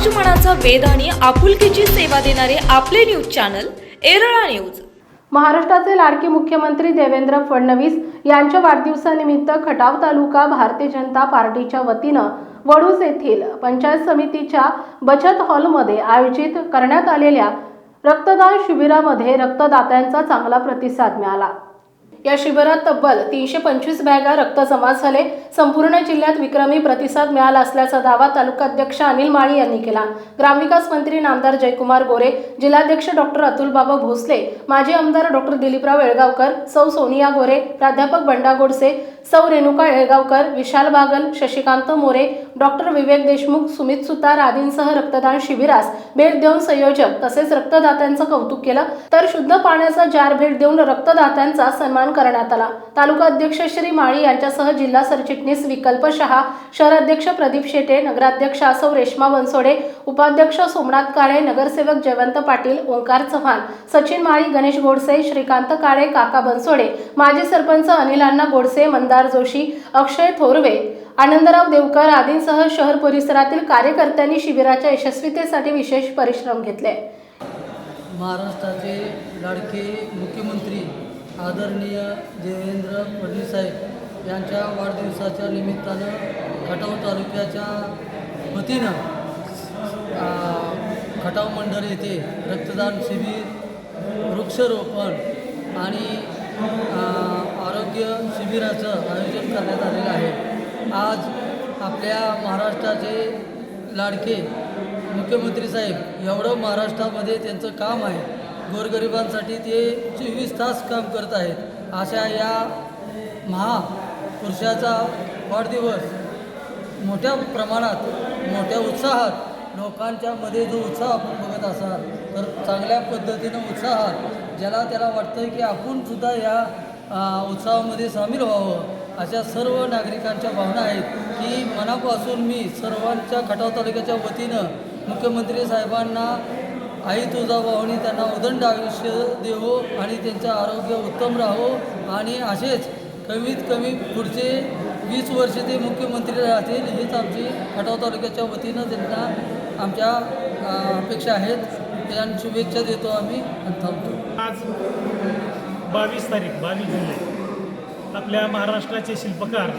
समाजमनाचा वेध आणि आपुलकीची सेवा देणारे आपले न्यूज चॅनल एरळा न्यूज. महाराष्ट्राचे लाडके मुख्यमंत्री देवेंद्र फडणवीस यांच्या वाढदिवसानिमित्त खटाव तालुका भारतीय जनता पार्टीच्या वतीनं वडूस येथील पंचायत समितीच्या बचत हॉलमध्ये आयोजित करण्यात आलेल्या रक्तदान शिबिरामध्ये रक्तदात्यांचा चांगला प्रतिसाद मिळाला. या शिबिरात तब्बल तीनशे पंचवीस बॅगा रक्त जमा झाले. संपूर्ण जिल्ह्यात विक्रमी प्रतिसाद मिळाला असल्याचा दावा तालुका अध्यक्ष अनिल माळी यांनी केला. ग्रामविकास मंत्री नामदार जयकुमार गोरे जिल्हाध्यक्ष डॉक्टर अतुलबाबा भोसले माजी आमदार डॉक्टर दिलीपराव येळगावकर सौ सोनिया गोरे प्राध्यापक बंडा गोडसे सौ रेणुका येळगावकर विशाल बागल शशिकांत मोरे डॉक्टर विवेक देशमुख सुमित सुतार आदींसह रक्तदान शिबिरास भेट देऊन संयोजक तसेच रक्तदात्यांचं कौतुक केलं. तर शुद्ध पाण्याचा जार भेट देऊन रक्तदात्यांचा सन्मान करण्यात आला. तालुका अध्यक्ष श्री माळी यांच्यासह जिल्हा सरचिटणीस विकल्प शहा शहराध्यक्ष प्रदीप शेटे नगराध्यक्ष आसव रेश्मा बनसोडे उपाध्यक्ष सोमनाथ काळे नगरसेवक जयवंत पाटील ओंकार चव्हाण सचिन माळी गणेश गोडसे श्रीकांत काळे काका बनसोडे माजी सरपंच अनिल अण्णा गोडसे मंदार जोशी अक्षय थोरवे आनंदराव देवकर आदींसह शहर परिसरातील कार्यकर्त्यांनी शिबिराच्या यशस्वीतेसाठी विशेष परिश्रम घेतले. महाराष्ट्राचे लाडके मुख्यमंत्री आदरणीय देवेंद्र फडणवीस साहेब यांच्या वाढदिवसाच्या निमित्तानं खटाव तालुक्याच्या वतीनं खटाव मंडळ येथे रक्तदान शिबिर वृक्षरोपण आणि आरोग्य शिबिराचं आयोजन करण्यात आलेलं आहे. आज आपल्या महाराष्ट्राचे लाडके मुख्यमंत्री साहेब एवढं महाराष्ट्रामध्ये त्यांचं काम आहे. गोरगरिबांसाठी ते चोवीस तास काम करत आहेत. अशा या महापुरुषाचा वाढदिवस मोठ्या प्रमाणात मोठ्या उत्साहात लोकांच्या मध्ये जो उत्साह आपण बघत असाल तर चांगल्या पद्धतीनं उत्साहात ज्याला त्याला वाटतं की आपण सुद्धा या उत्सवामध्ये सामील व्हावं. अशा सर्व नागरिकांच्या भावना आहेत की मनापासून मी सर्वांच्या खटाव तालुक्याच्या वतीनं मुख्यमंत्री साहेबांना आई तुझा भावनी त्यांना उदंड आयुष्य देवो आणि त्यांचं आरोग्य उत्तम राहो. आणि असेच कमीत कमी पुढचे वीस वर्ष ते मुख्यमंत्री राहतील हीच आमची खटाव तालुक्याच्या वतीनं त्यांना आमच्या अपेक्षा आहेत. त्यांना शुभेच्छा देतो आम्ही थांबतो. आज बावीस तारीख बावीस जुलै. आपल्या महाराष्ट्राचे शिल्पकार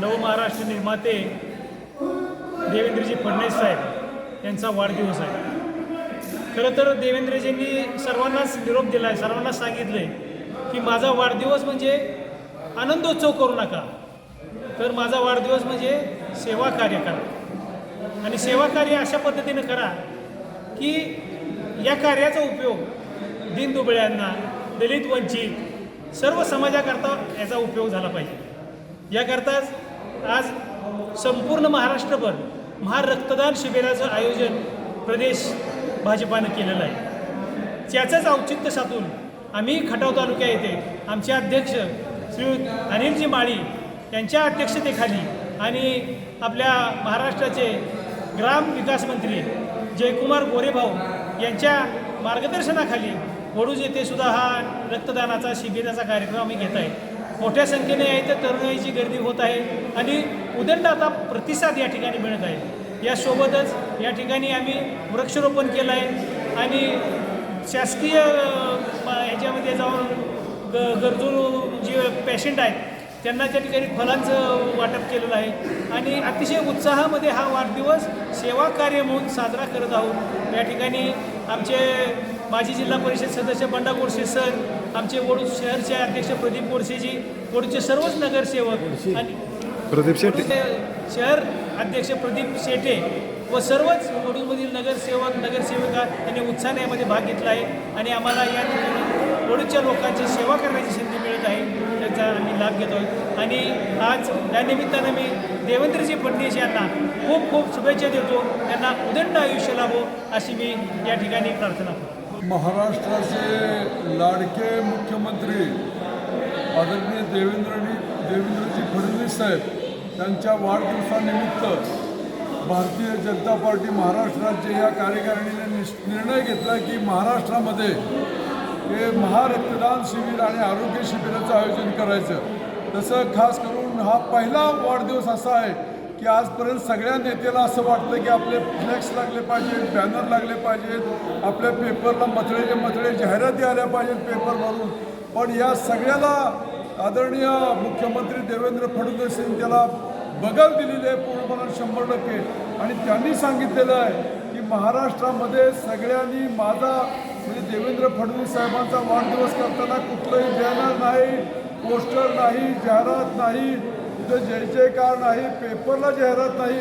नवमहाराष्ट्र निर्माते देवेंद्रजी फडणवीस साहेब यांचा वाढदिवस आहे. खरं तर देवेंद्रजींनी सर्वांनाच निरोप दिला आहे सर्वांनाच सांगितलं आहे की माझा वाढदिवस म्हणजे आनंदोत्सव करू नका. तर माझा वाढदिवस म्हणजे सेवा कार्य करा. आणि सेवा कार्य अशा पद्धतीनं करा की या कार्याचा उपयोग दीनदुबळ्यांना दलित वंचित सर्व समाजाकरता याचा उपयोग झाला पाहिजे. याकरताच आज संपूर्ण महाराष्ट्रभर महारक्तदान शिबिराचं आयोजन प्रदेश भाजपानं केलेलं आहे. त्याचंच औचित्य साधून आम्ही खटाव तालुक्या येथे आमचे अध्यक्ष श्री अनिलजी माळी यांच्या अध्यक्षतेखाली आणि आपल्या महाराष्ट्राचे ग्राम विकास मंत्री जयकुमार गोरेभाऊ यांच्या मार्गदर्शनाखाली वडूज येथे सुद्धा हा रक्तदानाचा शिबिराचा कार्यक्रम आम्ही घेत आहे. मोठ्या संख्येने आहे तर तरुणाईची गर्दी होत आहे आणि उदंड आता प्रतिसाद या ठिकाणी मिळत आहे. यासोबतच या ठिकाणी आम्ही वृक्षारोपण केलं आहे आणि शासकीय ह्याच्यामध्ये जाऊन ग गरजू जे पेशंट आहेत त्यांना त्या ठिकाणी फलांचं वाटप केलेलं आहे. आणि अतिशय उत्साहामध्ये हा वाढदिवस सेवा कार्य म्हणून साजरा करत आहोत. या ठिकाणी आमचे माजी जिल्हा परिषद सदस्य बंडा गोडसे सर आमचे वडूज शहरचे अध्यक्ष प्रदीप गोडसेजी वडूजचे सर्वच नगरसेवक आणि प्रदीप शेट्टी. वडूजचे शहर अध्यक्ष प्रदीप शेटे व सर्वच वडूजमधील नगरसेवक नगरसेविका यांनी उत्साहाने यामध्ये भाग घेतला आहे. आणि आम्हाला या ठिकाणी वडूजच्या लोकांची सेवा करण्याची संधी मिळत आहे. त्याचा आम्ही लाभ घेतो. आणि आज या निमित्तानं मी देवेंद्रजी फडणवीस यांना खूप खूप शुभेच्छा देतो. त्यांना उदंड आयुष्य लाभो अशी मी या ठिकाणी प्रार्थना करतो. महाराष्ट्राचे लाडके मुख्यमंत्री आदरणीय देवेंद्रजी देवेंद्रजी फडणवीस साहेब त्यांच्या वाढदिवसानिमित्त भारतीय जनता पार्टी महाराष्ट्र राज्य या कार्यकारिणीने निस- निर्णय घेतला की महाराष्ट्रामध्ये हे महारक्तदान शिबिर आणि आरोग्य शिबिराचं आयोजन करायचं. तसं खास करून हा पहिला वाढदिवस असा आहे की आजपर्यंत सगळ्या नेत्याला असं वाटतं की आपले फ्लेक्स लागले पाहिजेत बॅनर लागले पाहिजेत आपल्या पेपरला मथळेचे मथळे जाहिराती आल्या पाहिजेत पेपर भरून पण या सगळ्याला आदरणीय मुख्यमंत्री देवेंद्र फडणवीस यांनी त्याला बगल दिलेली आहे पूर्णपणे शंभर टक्के. आणि त्यांनी सांगितलेलं आहे की महाराष्ट्रामध्ये सगळ्यांनी माझा म्हणजे देवेंद्र फडणवीस साहेबांचा वाढदिवस करताना कुठलंही बॅनर नाही पोस्टर नाही जाहिरात नाही तिथं जय जयकार नाही पेपरला जाहिरात नाही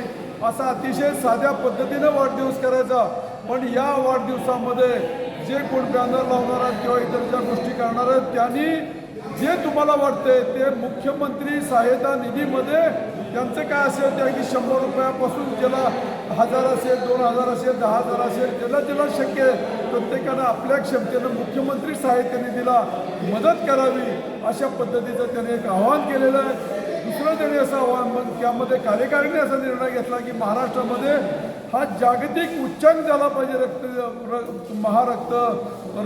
असा अतिशय साध्या पद्धतीनं वाढदिवस करायचा. पण या वाढदिवसामध्ये जे कोण बॅनर लावणार आहेत किंवा इतर ज्या गोष्टी करणार आहेत त्यांनी जे तुम्हाला वाटते ते मुख्यमंत्री सहायता निधीमध्ये त्यांचं काय असेल ते की शंभर रुपयापासून ज्याला हजार असेल दोन हजार असेल दहा हजार असेल ज्याला ज्याला शक्य आहे प्रत्येकानं आपल्या क्षमतेनं मुख्यमंत्री सहाय्यता निधीला मदत करावी अशा पद्धतीचं त्याने एक आवाहन केलेलं आहे. निर्णय त्याने असं आव्हान त्यामध्ये कार्यकारिणी असा निर्णय घेतला की महाराष्ट्रामध्ये हा जागतिक उच्चांक झाला पाहिजे रक्त र- महारक्त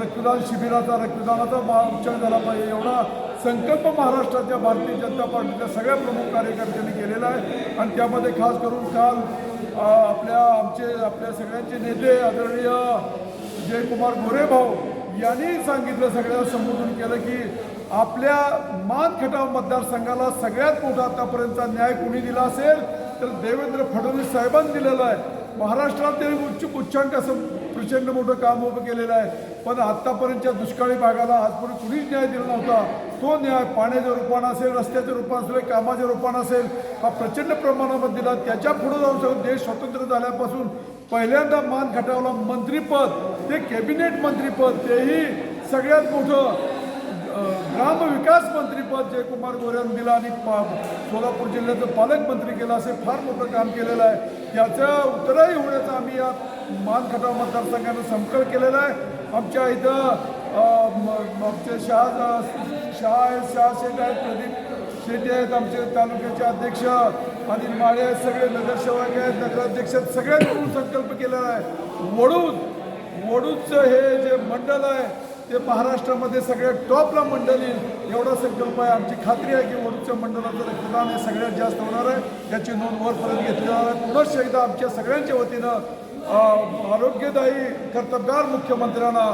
रक्तदान शिबिराचा रक्तदानाचा महा उच्चांक झाला पाहिजे. एवढा संकल्प महाराष्ट्राच्या भारतीय जनता पार्टीच्या सगळ्या प्रमुख कार्यकर्त्यांनी केलेला आहे. आणि त्यामध्ये खास करून काल आपल्या आमचे आपल्या सगळ्यांचे नेते आदरणीय जयकुमार गोरेभाऊ यांनी सांगितलं सगळ्या संबोधन केलं की आपल्या मान खटाव मतदारसंघाला सगळ्यात मोठा आतापर्यंतचा न्याय कुणी दिला असेल तर देवेंद्र फडणवीस साहेबांनी दिलेला आहे. महाराष्ट्रात त्यांनी उच्च उच्चांक असं प्रचंड मोठं काम उभं केलेलं आहे. पण आत्तापर्यंतच्या दुष्काळी भागाला आजपर्यंत कुणीच न्याय दिला नव्हता. तो न्याय पाण्याच्या रूपानं असेल रस्त्याच्या रूपानं असेल कामाच्या रूपानं असेल हा प्रचंड प्रमाणामध्ये दिला. त्याच्या पुढे जाऊन सगळं देश स्वतंत्र झाल्यापासून पहिल्यांदा मान खटावला मंत्रीपद ते कॅबिनेट मंत्रीपद तेही सगळ्यात मोठं ग्रामविकास मंत्रीपद जयकुमार गोऱ्यानं दिलं आणि पा सोलापूर जिल्ह्याचं पालकमंत्री केलं असे फार मोठं काम केलेलं आहे. त्याचं उत्तरही होण्याचा आम्ही या मानखटाव मतदारसंघानं संकल्प केलेला आहे. आमच्या इथं आमचे शहा शहा आहेत शहा शेठ आहेत प्रदीप शेट्टी आहेत आमचे तालुक्याचे अध्यक्ष अनिल माळे आहेत सगळे नगरसेवक आहेत नगराध्यक्ष आहेत सगळ्यांनी संकल्प केलेला आहे. वडूद वडूदचं हे जे मंडळ आहे ते महाराष्ट्रामध्ये सगळ्यात टॉपला मंडळ येईल एवढा संकल्प आहे. आमची खात्री आहे की वडूच्या मंडळाचं रक्तदान हे सगळ्यात जास्त होणार आहे. त्याची नोंद वरपर्यंत घेतली जाणार आहे. पुनश्च एकदा आमच्या सगळ्यांच्या वतीनं आरोग्यदायी कर्तबगार मुख्यमंत्र्यांना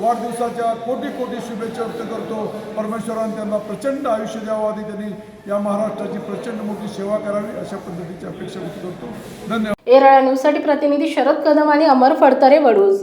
वाढदिवसाच्या कोटी कोटी शुभेच्छा व्यक्त करतो. परमेश्वराने त्यांना प्रचंड आयुष्य द्यावं. आधी त्यांनी या महाराष्ट्राची प्रचंड मोठी सेवा करावी अशा पद्धतीची अपेक्षा व्यक्त करतो. धन्यवाद. एरळा न्यूजसाठी प्रतिनिधी शरद कदम आणि अमर फडतरे वडूज.